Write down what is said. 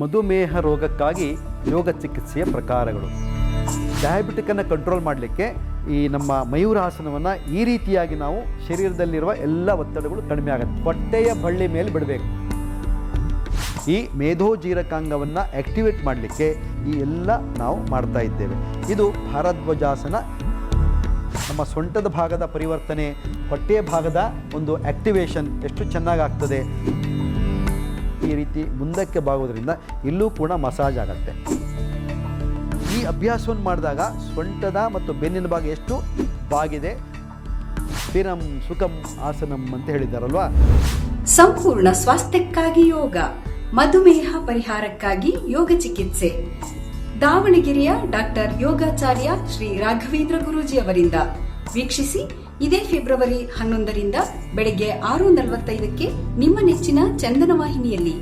ಮಧುಮೇಹ ರೋಗಕ್ಕಾಗಿ ಯೋಗ ಚಿಕಿತ್ಸೆಯ ಪ್ರಕಾರಗಳು. ಡಯಾಬಿಟಿಕನ್ನು ಕಂಟ್ರೋಲ್ ಮಾಡಲಿಕ್ಕೆ ಈ ನಮ್ಮ ಮಯೂರಾಸನವನ್ನು ಈ ರೀತಿಯಾಗಿ ನಾವು ಶರೀರದಲ್ಲಿರುವ ಎಲ್ಲ ಒತ್ತಡಗಳು ಕಡಿಮೆ ಆಗುತ್ತೆ. ಹೊಟ್ಟೆಯ ಬಳ್ಳಿ ಮೇಲೆ ಬಿಡಬೇಕು. ಈ ಮೇಧೋಜೀರಕಾಂಗವನ್ನು ಆಕ್ಟಿವೇಟ್ ಮಾಡಲಿಕ್ಕೆ ಈ ಎಲ್ಲ ನಾವು ಮಾಡ್ತಾ ಇದ್ದೇವೆ. ಇದು ಭಾರಧ್ವಜಾಸನ. ನಮ್ಮ ಸೊಂಟದ ಭಾಗದ ಪರಿವರ್ತನೆ, ಹೊಟ್ಟೆಯ ಭಾಗದ ಒಂದು ಆಕ್ಟಿವೇಷನ್ ಎಷ್ಟು ಚೆನ್ನಾಗಿ ಆಗ್ತದೆ. ಈ ರೀತಿ ಮುಂದಕ್ಕೆ ಬಾಗೋದ್ರಿಂದ ಇಲ್ಲೂ ಕೂಡ ಮಸಾಜ್ ಆಗುತ್ತೆ. ಈ ಅಭ್ಯಾಸವನ್ನು ಮಾಡಿದಾಗ ಸೊಂಟದ ಮತ್ತು ಬೆನ್ನಿನ ಭಾಗ ಎಷ್ಟು ಬಾಗಿದೆ? ಸ್ಥಿರಂ ಸುಖಂ ಆಸನಂ ಅಂತ ಹೇಳಿದ್ದಾರಲ್ವಾ ಸಂಪೂರ್ಣ ಸ್ವಾಸ್ಥ್ಯಕ್ಕಾಗಿ ಯೋಗ, ಮಧುಮೇಹ ಪರಿಹಾರಕ್ಕಾಗಿ ಯೋಗ ಚಿಕಿತ್ಸೆ. ದಾವಣಗೆರೆಯ ಡಾಕ್ಟರ್ ಯೋಗಾಚಾರ್ಯ ಶ್ರೀ ರಾಘವೇಂದ್ರ ಗುರೂಜಿ ಅವರಿಂದ. ವೀಕ್ಷಿಸಿ ಇದೇ ಫೆಬ್ರವರಿ ಹನ್ನೊಂದರಿಂದ ಬೆಳಗ್ಗೆ ಆರು ನಲವತ್ತೈದಕ್ಕೆ ನಿಮ್ಮ ನೆಚ್ಚಿನ ಚಂದನ ವಾಹಿನಿಯಲ್ಲಿ.